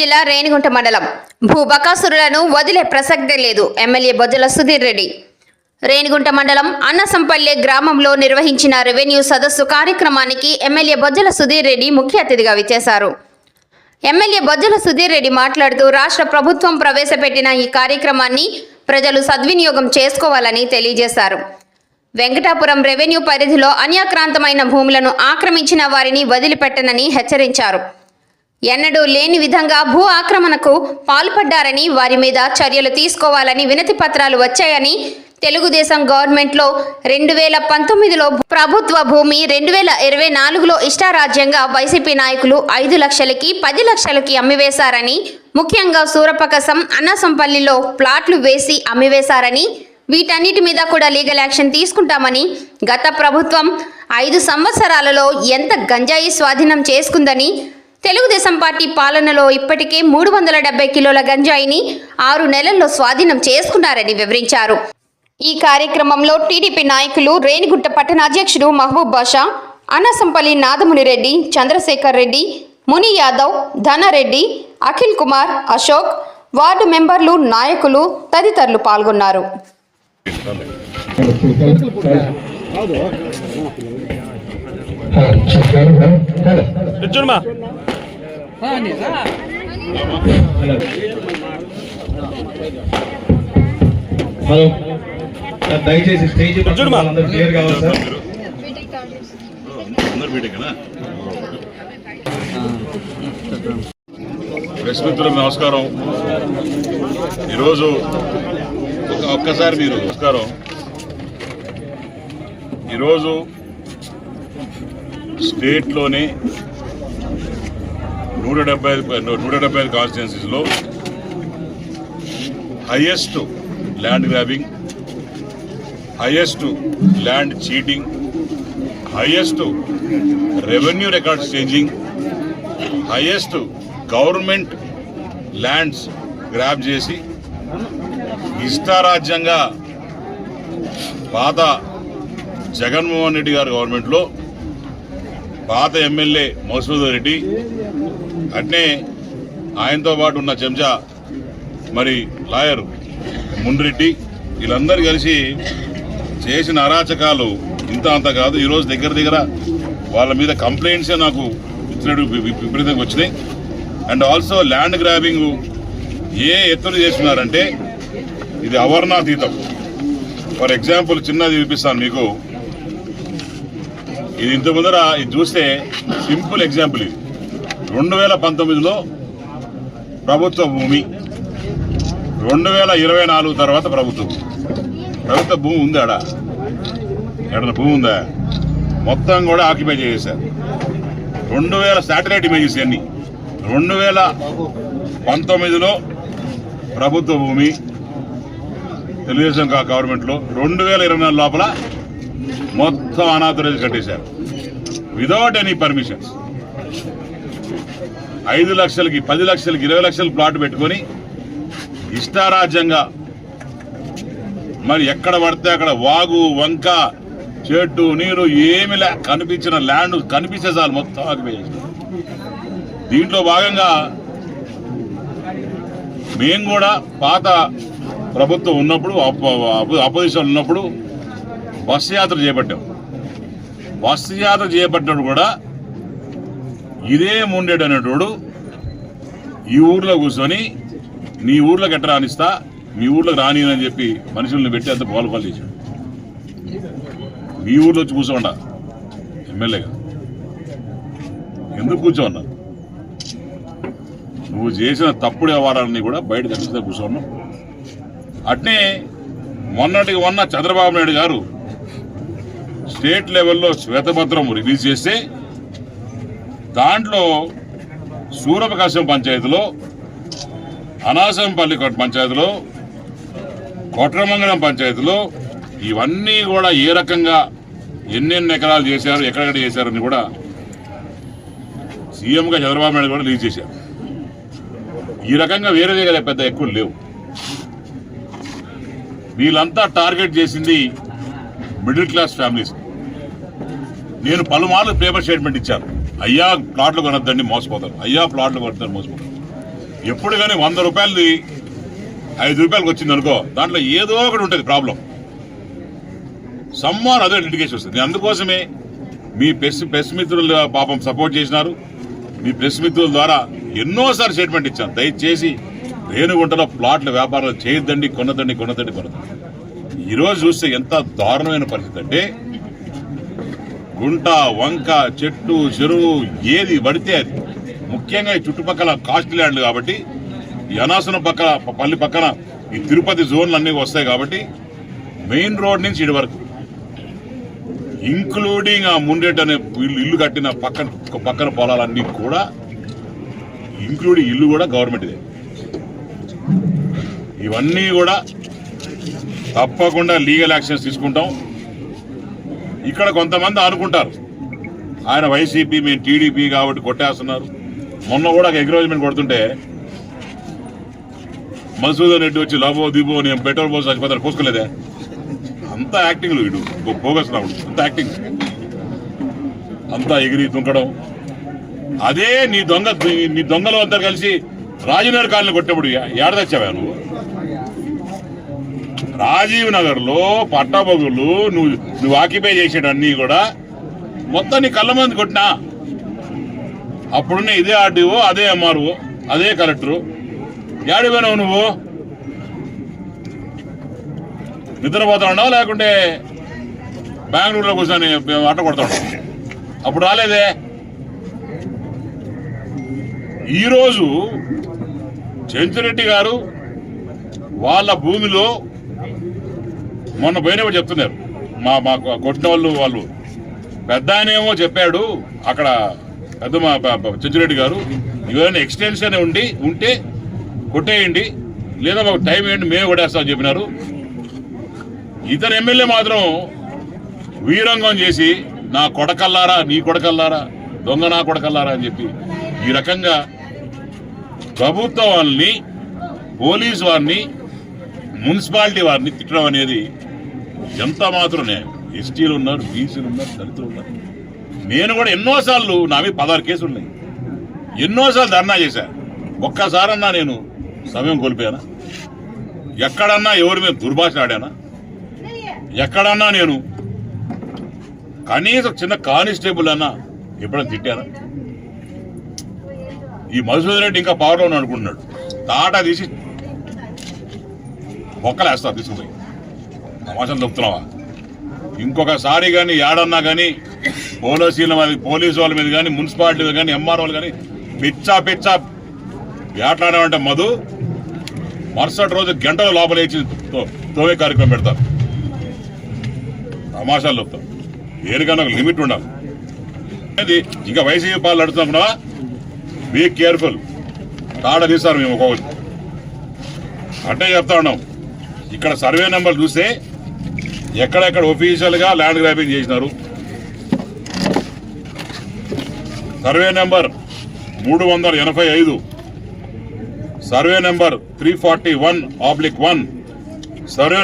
జిల్లా రేణిగుంట మండలం. భూబకాసురులను వదిలే ప్రసక్తే లేదు ఎమ్మెల్యే బొజ్జల సుధీర్ రెడ్డి. రేణిగుంట మండలం అన్నసంపల్లె గ్రామంలో నిర్వహించిన రెవెన్యూ సదస్సు కార్యక్రమానికి ఎమ్మెల్యే బొజ్జల సుధీర్ రెడ్డి ముఖ్య అతిథిగా విచ్చేశారు. ఎమ్మెల్యే బొజ్జల సుధీర్ రెడ్డి మాట్లాడుతూ రాష్ట్ర ప్రభుత్వం ప్రవేశపెట్టిన ఈ కార్యక్రమాన్ని ప్రజలు సద్వినియోగం చేసుకోవాలని తెలియజేశారు. వెంకటాపురం రెవెన్యూ పరిధిలో అన్యాక్రాంతమైన భూములను ఆక్రమించిన వారిని వదిలిపెట్టనని హెచ్చరించారు. ఎన్నడూ లేని విధంగా భూ ఆక్రమణకు పాల్పడ్డారని వారి మీద చర్యలు తీసుకోవాలని వినతి పత్రాలు వచ్చాయని తెలుగుదేశం గవర్నమెంట్లో రెండు వేల పంతొమ్మిదిలో ప్రభుత్వ భూమి రెండు వేల ఇరవై నాలుగులో ఇష్టారాజ్యంగా వైసీపీ నాయకులు ఐదు లక్షలకి పది లక్షలకి అమ్మివేశారని ముఖ్యంగా సూరపకసం అన్నసంపల్లిలో ప్లాట్లు వేసి అమ్మివేశారని వీటన్నిటి మీద కూడా లీగల్ యాక్షన్ తీసుకుంటామని గత ప్రభుత్వం ఐదు సంవత్సరాలలో ఎంత గంజాయి స్వాధీనం చేసుకుందని తెలుగుదేశం పార్టీ పాలనలో ఇప్పటికే మూడు వందల డెబ్బై కిలోల గంజాయిని ఆరు నెలల్లో స్వాధీనం చేసుకున్నారని వివరించారు. ఈ కార్యక్రమంలో టీడీపీ నాయకులు రేణిగుంట పట్టణ అధ్యక్షుడు మహబూబ్ బాషా అన్నసంపల్లి నాదముని రెడ్డి చంద్రశేఖర్ రెడ్డి ముని యాదవ్ ధనారెడ్డి అఖిల్ కుమార్ అశోక్ వార్డు మెంబర్లు నాయకులు తదితరులు పాల్గొన్నారు. హలో. సార్ దయచేసి స్టేజ్ క్లియర్ కావాలి సార్. ప్రెస్ మిత్రులకు నమస్కారం. ఈరోజు ఒక- ఒక్కసారి మీరు నమస్కారం. ఈరోజు స్టేట్లోనే నూట డెబ్బై నూట డెబ్బై ఐదు కాన్స్టిట్యున్సీస్లో highest land grabbing highest land cheating highest revenue records changing highest government lands grab చేసి ఇష్టారాజ్యంగా పాత జగన్మోహన్ రెడ్డి గారి గవర్నమెంట్లో పాత ఎమ్మెల్యే మసూద్ రెడ్డి అట్నే ఆయనతో పాటు ఉన్న చెంచా మరి లాయర్ మున్రెడ్డి వీళ్ళందరూ కలిసి చేసిన అరాచకాలు ఇంత అంత కాదు. ఈరోజు దగ్గర దగ్గర వాళ్ళ మీద కంప్లైంట్సే నాకు ఇచ్చినట్టు విపరీతంగా వచ్చినాయి. అండ్ ఆల్సో ల్యాండ్ గ్రాబింగ్ ఏ ఎత్తున చేస్తున్నారంటే ఇది అవర్ణాతీతం. ఫర్ ఎగ్జాంపుల్ చిన్నది చూపిస్తాను మీకు. ఇది ఇంత ముందర ఇది చూస్తే సింపుల్ ఎగ్జాంపుల్ ఇది. రెండు వేల పంతొమ్మిదిలో ప్రభుత్వ భూమి రెండు వేల ఇరవై నాలుగు తర్వాత ప్రభుత్వం. ప్రభుత్వ భూమి ఉంది ఆడ. ఎక్కడ భూమి ఉందా? మొత్తం కూడా ఆక్యుపై చేసేసారు రెండు వేల శాటిలైట్ ఇమేజెస్ అన్ని రెండు వేల పంతొమ్మిదిలో ప్రభుత్వ భూమి తెలుగుదేశం గవర్నమెంట్లో రెండు వేల ఇరవై నాలుగు లోపల మొత్తం అనాథరైజ్ కట్టేశారు. విదౌట్ ఎనీ పర్మిషన్స్ ఐదు లక్షలకి పది లక్షలకి ఇరవై లక్షల ప్లాట్ పెట్టుకొని ఇష్టారాజ్యంగా మరి ఎక్కడ పడితే అక్కడ వాగు వంక చెట్టు నీరు ఏమి లే కనిపించిన ల్యాండ్ కనిపించే చాలు మొత్తం ఆగిపోయేసి దీంట్లో భాగంగా మేము కూడా పాత ప్రభుత్వం ఉన్నప్పుడు అపోజిషన్ ఉన్నప్పుడు బస్సు యాత్ర చేపట్టాం. బస్సు యాత్ర చేపట్టినప్పుడు కూడా ఇదే ముండేడు అనేటోడు ఈ ఊర్లో కూర్చొని నీ ఊర్లోకి ఎట్ట రానిస్తా? మీ ఊర్లోకి రానియని చెప్పి మనుషుల్ని పెట్టి అంత పాలు పాలు చేశాడు. మీ ఊర్లో వచ్చి కూర్చోండా? ఎమ్మెల్యేగా ఎందుకు కూర్చోన్నా నువ్వు చేసిన తప్పుడు వ్యవహారాలని కూడా బయట ఖచ్చితంగా కూర్చోన్నావు అట్నే మొన్నటికి మొన్న చంద్రబాబు నాయుడు గారు స్టేట్ లెవెల్లో శ్వేతపత్రం రిలీజ్ చేస్తే దాంట్లో సూరపకాశం పంచాయతీలో అనాసంపల్లి పంచాయతీలో కొట్రమంగళం పంచాయతీలో ఇవన్నీ కూడా ఏ రకంగా ఎన్నెన్ని ఎకరాలు చేశారు ఎక్కడెక్కడ చేశారని కూడా సీఎంగా చంద్రబాబు నాయుడు కూడా రిలీజ్ చేశారు. ఈ రకంగా వేరే దగ్గర పెద్ద ఎక్కువ లేవు. వీళ్ళంతా టార్గెట్ చేసింది మిడిల్ క్లాస్ ఫ్యామిలీస్. నేను పలుమార్లు పేపర్ స్టేట్మెంట్ ఇచ్చాను. అయ్యా ప్లాట్లు కొనద్దండి మోసపోతారు. అయ్యా ప్లాట్లు కొడతారు మోసపోతారు. ఎప్పుడు కానీ వంద రూపాయలది ఐదు రూపాయలకి వచ్చింది అనుకో దాంట్లో ఏదో ఒకటి ఉంటుంది ప్రాబ్లం. సమ్మాన్ అదే లిటిగేషన్ వస్తుంది. అందుకోసమే మీ ప్రెస్ ప్రెస్ మిత్రులు పాపం సపోర్ట్ చేసినారు. మీ ప్రెస్ మిత్రుల ద్వారా ఎన్నోసార్లు స్టేట్మెంట్ ఇచ్చాను. దయచేసి రేణుగుంటలో ప్లాట్ల వ్యాపారాలు చేయొద్దండి కొనదండి కొనదండి కొనదండి ఈరోజు చూస్తే ఎంత దారుణమైన పరిస్థితి అంటే గుంట వంక చెట్టు చెరువు ఏది పడితే అది. ముఖ్యంగా ఈ చుట్టుపక్కల కాస్ట్ ల్యాండ్లు కాబట్టి యనాసన పక్కన పల్లి పక్కన ఈ తిరుపతి జోన్లు అన్నీ వస్తాయి కాబట్టి మెయిన్ రోడ్ నుంచి ఇటు వరకు. ఇంక్లూడింగ్ ఆ ముండేట్ అనే ఇల్లు ఇల్లు కట్టిన పక్కన పక్కన పొలాలన్నీ కూడా ఇంక్లూడింగ్ ఇల్లు కూడా గవర్నమెంట్దే ఇవన్నీ కూడా తప్పకుండా లీగల్ యాక్షన్స్ తీసుకుంటాం. ఇక్కడ కొంతమంది అనుకుంటారు ఆయన వైసీపీ మేము టీడీపీ కాబట్టి కొట్టేస్తున్నారు. మొన్న కూడా ఎంకరేజ్మెంట్ కొడుతుంటే మసూదన్ రెడ్డి వచ్చి లాభో దిబో నేను పెట్రోల్ పోసి చచ్చిపోతాను పోసుకోలేదే అంతా యాక్టింగ్లు వీడు. బోగస్ రావుడు అంత యాక్టింగ్. అంతా ఎగిరి తుంకడం. అదే నీ దొంగ నీ దొంగలు అంతా కలిసి రాజనగర్ కాలనీ కొట్టేప్పుడు ఏడ తెచ్చావా నువ్వు? రాజీవ్ నగర్లో పట్టబగులు నువ్వు నువ్వు ఆక్యుపై చేసేటన్నీ కూడా మొత్తం నీ కళ్ళ మంది కొట్టినా. అప్పుడున్న ఇదే ఆర్డీఓ అదే ఎంఆర్ఓ అదే కలెక్టరు. ఏడిపోయినావు నువ్వు? నిద్రపోతా లేకుంటే బెంగళూరులో కూర్చొని ఆట కొడతా అప్పుడు రాలేదే? ఈరోజు చెంచురెడ్డి గారు వాళ్ళ భూమిలో మొన్న పోయినప్పుడు చెప్తున్నారు. మా మా కొట్టిన వాళ్ళు వాళ్ళు పెద్ద ఆయనేమో చెప్పాడు అక్కడ పెద్ద మా చెంచురెడ్డి గారు ఎవరైనా ఎక్స్టెన్షన్ ఉండి ఉంటే కొట్టేయండి లేదా మాకు టైం ఏంటి మేము కొట్టేస్తామని చెప్పినారు. ఇతను ఎమ్మెల్యే మాత్రం వీరంగం చేసి నా కొడకల్లారా నీ కొడకల్లారా దొంగ నా కొడకల్లారా అని చెప్పి ఈ రకంగా ప్రభుత్వం వాళ్ళని పోలీస్ వారిని మున్సిపాలిటీ వారిని తిట్టడం అనేది ఎంత మాత్రం న్యాయం. ఎస్టీలు ఉన్నారు బీసీలు ఉన్నారు దళితులు ఉన్నారు. నేను కూడా ఎన్నోసార్లు నా మీద పదహారు కేసులు ఉన్నాయి. ఎన్నోసార్లు ధర్నా చేశా. ఒక్కసారన్నా నేను సమయం కోల్పోయానా? ఎక్కడన్నా ఎవరి మీద దుర్భాష ఆడానా? ఎక్కడన్నా నేను కనీసం చిన్న కానిస్టేబుల్ అన్నా ఎప్పుడైనా తిట్టానా? ఈ మధుసూదన్ రెడ్డి ఇంకా పవర్లో అనుకుంటున్నాడు. తాటా తీసి మొక్కలేస్తా తీసుకుపోయి. సమాచారం చెప్తున్నావా ఇంకొకసారి కానీ ఏడన్నా కానీ పోలీసుల మీద పోలీసు వాళ్ళ మీద కానీ మున్సిపాలిటీ మీద కానీ ఎంఆర్ వాళ్ళు కానీ పిచ్చా పిచ్చా ఏట్లాడామంటే మధు మరుసటి రోజు గంటల లోపల ఇచ్చి తో- తోవే కార్యక్రమం పెడతారు. తమాషాలు చెప్తాం. దేనికన్నా ఒక లిమిట్ ఉండాలి. అనేది ఇంకా వైసీపీ పాలు నడుతున్నావా బీ కేర్ఫుల్ తాడ తీస్తారు మేము ఒక్కొక్కరు. అంటే చెప్తా ఉన్నాం. ఇక్కడ సర్వే నెంబర్ చూస్తే ఎక్కడెక్కడ ఒఫీషియల్గా ల్యాండ్ గ్రాబింగ్ చేసినారు? సర్వే నెంబర్ మూడు వందల ఎనభై ఐదు. Survey number three forty one oblique one survey